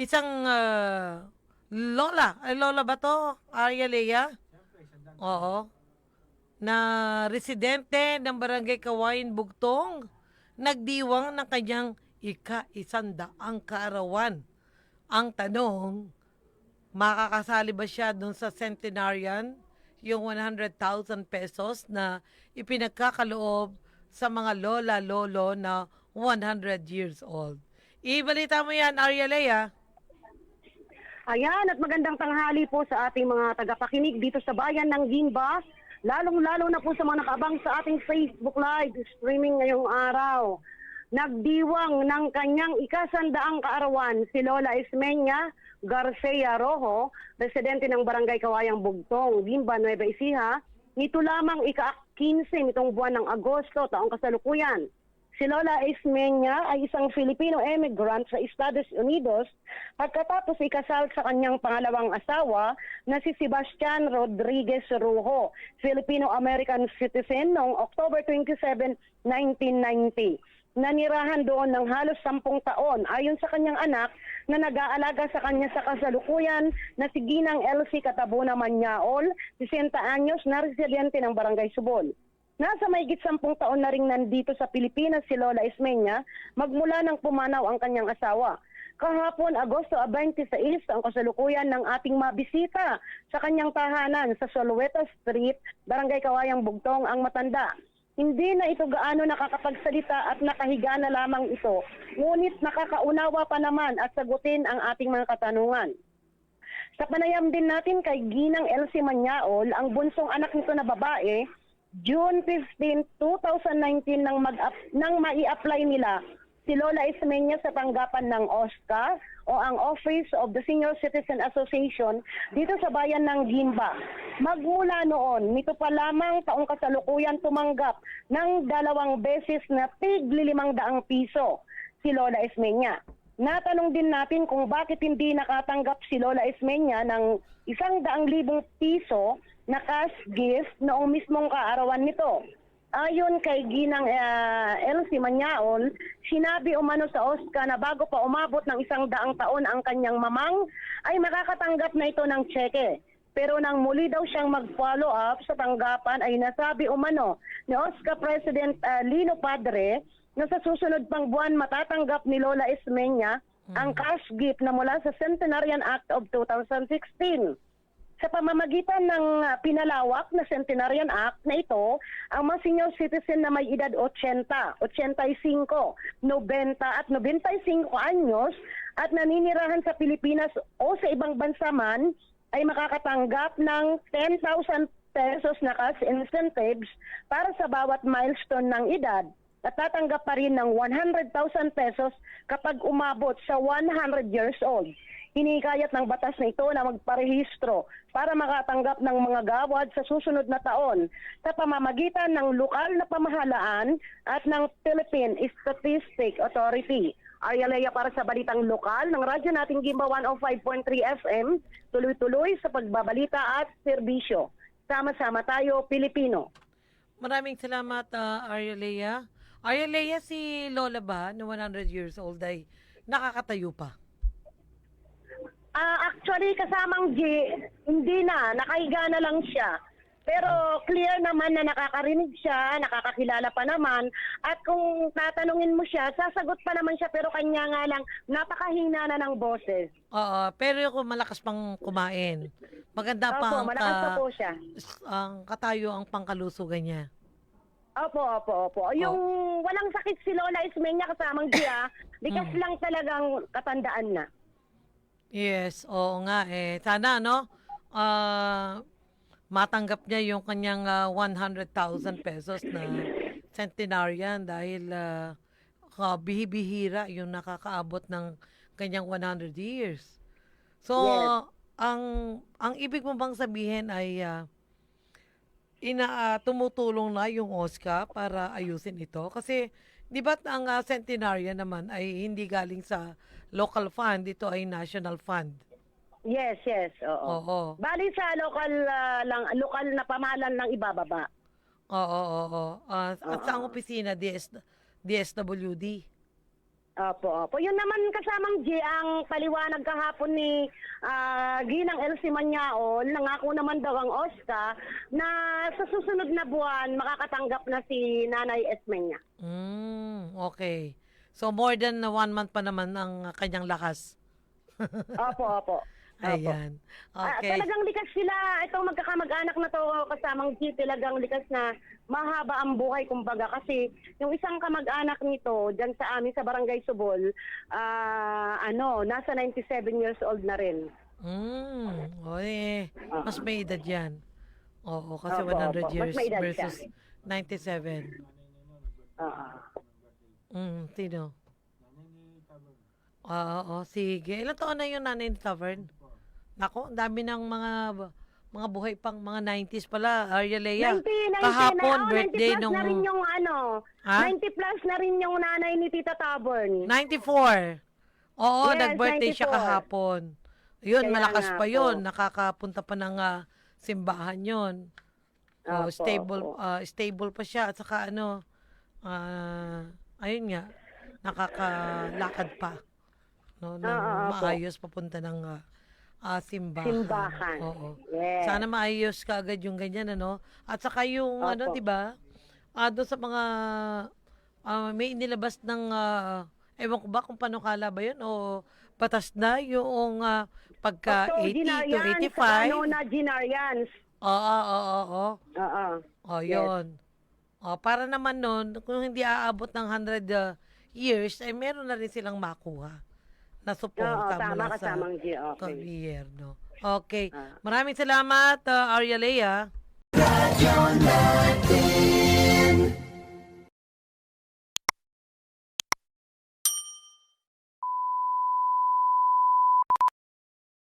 isang ah, lola. Ay, lola ba to? Arya Lea? Oo. Na residente ng Barangay Kawain, Bugtong. Nagdiwang ng kanyang ika-isandaang kaarawan. Ang tanong, makakasali ba siya dun sa centenarian? Yung 100,000 pesos na ipinagkakaloob sa mga lola-lolo na 100 years old. Ibalita mo yan, Arya Lea. Ayan, at magandang tanghali po sa ating mga tagapakinig dito sa bayan ng Gimba. Lalong-lalo na po sa mga nakaabang sa ating Facebook Live streaming ngayong araw. Nagdiwang ng kanyang ikasandaang kaarawan si Lola Ismeña Garcia Rojo, residente ng Barangay Kawayang Bugtong, Gimba, Nueva Ecija. Nito lamang ika-15 nitong buwan ng Agosto, taong kasalukuyan. Si Lola Ismeña ay isang Filipino immigrant sa Estados Unidos pagkatapos ikasal sa kanyang pangalawang asawa na si Sebastian Rodriguez Rujo, Filipino-American citizen noong October 27, 1990. Nanirahan doon ng halos sampung taon ayon sa kanyang anak na nag-aalaga sa kanya sa kasalukuyan na si Ginang Elsie Katabuna Manyaol, 60 anyos na residente ng Barangay Subol. Nasa mahigit sampung taon na rin nandito sa Pilipinas si Lola Ismeña magmula nang pumanaw ang kanyang asawa. Kahapon, Agosto 26, ang kasalukuyan ng ating mabisita sa kanyang tahanan sa Solueta Street, Barangay Kawayang Bugtong, ang matanda. Hindi na ito gaano nakakapagsalita at nakahiga na lamang ito, ngunit nakakaunawa pa naman at sagutin ang ating mga katanungan. Sa panayam din natin kay Ginang Elsie Manyaol, ang bunsong anak nito na babae, June 15, 2019 nang mag nang mai-apply nila si Lola Ismeña sa tanggapan ng OSCA o ang Office of the Senior Citizen Association dito sa bayan ng Gimba. Magmula noon, nito pa lamang taong kasalukuyan tumanggap ng dalawang beses na tig limang daang piso si Lola Ismeña. Natanong din natin kung bakit hindi nakatanggap si Lola Ismeña ng isang daang libong piso na cash gift noong mismong kaarawan nito. Ayon kay Ginang uh, Elsie Manyaol, sinabi umano sa OSCA na bago pa umabot ng isang daang taon ang kanyang mamang, ay makakatanggap na ito ng tseke. Pero nang muli daw siyang mag-follow up sa tanggapan ay nasabi umano ni OSCA President ah, Lino Padre na sa susunod pang buwan matatanggap ni Lola Ismeña ang cash gift na mula sa Centenarian Act of 2016. Sa pamamagitan ng ah, pinalawak na Centenarian Act na ito, ang mga senior citizen na may edad 80, 85, 90 at 95 anyos at naninirahan sa Pilipinas o sa ibang bansa man ay makakatanggap ng 10,000 pesos na cash incentives para sa bawat milestone ng edad at pa rin ng 100,000 pesos kapag umabot sa 100 years old. Hinikayat ng batas na ito na magparehistro para makatanggap ng mga gawad sa susunod na taon sa pamamagitan ng lokal na pamahalaan at ng Philippine Statistic Authority. Arya para sa balitang lokal ng radyo nating Gimba 105.3 FM, tuloy-tuloy sa pagbabalita at serbisyo. Sama-sama tayo, Pilipino. Maraming salamat, uh, Arya. Arya Lea, si Lola ba, na 100 years old, ay nakakatayo pa? Ah, actually, kasamang G, hindi na. Nakahiga na lang siya. Pero clear naman na nakakarinig siya, nakakakilala pa naman. At kung tatanungin mo siya, sasagot pa naman siya. Pero kanya nga lang, napakahina na ng boses. Oo, pero kung malakas pang kumain, maganda pa Opo, ang, malakas pa ka- po siya. ang katayo ang pangkalusugan niya. Opo, opo, opo. Yung walang sakit si Lola Ismeña kasamang G, ah. Likas lang talagang katandaan na. Yes, oo nga eh. Sana no, ah, matanggap niya yung kanyang ah, 100,000 pesos na centenarian dahil ah, ka- bihibihira yung nakakaabot ng kanyang 100 years. So, Yes. ang ang ibig mo bang sabihin ay ah, ina ah, tumutulong na yung OSCA para ayusin ito kasi 'di ba ang ah, centenarian naman ay hindi galing sa local fund, ito ay national fund. Yes, yes, oo. Oo. Bali sa local ah, lang lokal na pamahalan lang ibababa. Oo, oo, oo. Ah, at sa ang opisina DS, DSWD. Opo, opo. Yun naman kasamang G, ang paliwanag kahapon ni ah, Ginang Elsie Manyao, nangako naman daw ang OSCA na sa susunod na buwan makakatanggap na si Nanay Esmenya. Mm, okay. So more than uh, one month pa naman ang kanyang lakas. Opo, opo. Opo. Ayan. Ah, Okay. talagang likas sila, itong magkakamag-anak na to kasamang G, talagang likas na mahaba ang buhay kumbaga kasi yung isang kamag-anak nito dyan sa amin sa Barangay Subol, ah, ano, nasa 97 years old na rin. Mm, o eh, mas may edad yan. Oo, kasi Opo, 100 opo. Mas years may edad versus 97. Oo. Mm, sino? Oo, oo, sige. Ilan taon na yung nanay ni Tavern? Nako, ang dami ng mga mga buhay pang mga 90s pala, Arya Lea. 90, 90 Kahapon, na, oh, birthday 90 plus nung na rin yung ano, Ha? 90 plus na rin yung nanay ni Tita Tabon. 94. Oo, Yes, nag-birthday siya 94. kahapon. Yun, Kaya malakas pa po. yun. Nakakapunta pa ng ah, simbahan yun. Oh, Opo, stable opo. ah, stable pa siya at saka ano ah, ayun nga nakakalakad pa no ng opo. maayos papunta ng ah, ah, simbahan. Simbahan. Oo. Yes. Sana maayos ka agad yung ganyan ano. At saka yung ano, Opo. 'di ba? Ah, doon sa mga ah, may inilabas ng ah, ewan ko ba kung paano kala ba 'yun o batas na yung ah, pagka So, 80 to Ginarians, 85. sa ano na Ginarians. Oo, oo, oo, oo. Oo. Oh, Yes. yun. Oh, para naman nun, kung hindi aabot ng 100 uh, years, ay meron na rin silang makuha na Oo, suporta tama mula sa samang G. Okay. gobyerno. Okay. Ah. Maraming salamat, uh, Arya Lea. Radyo natin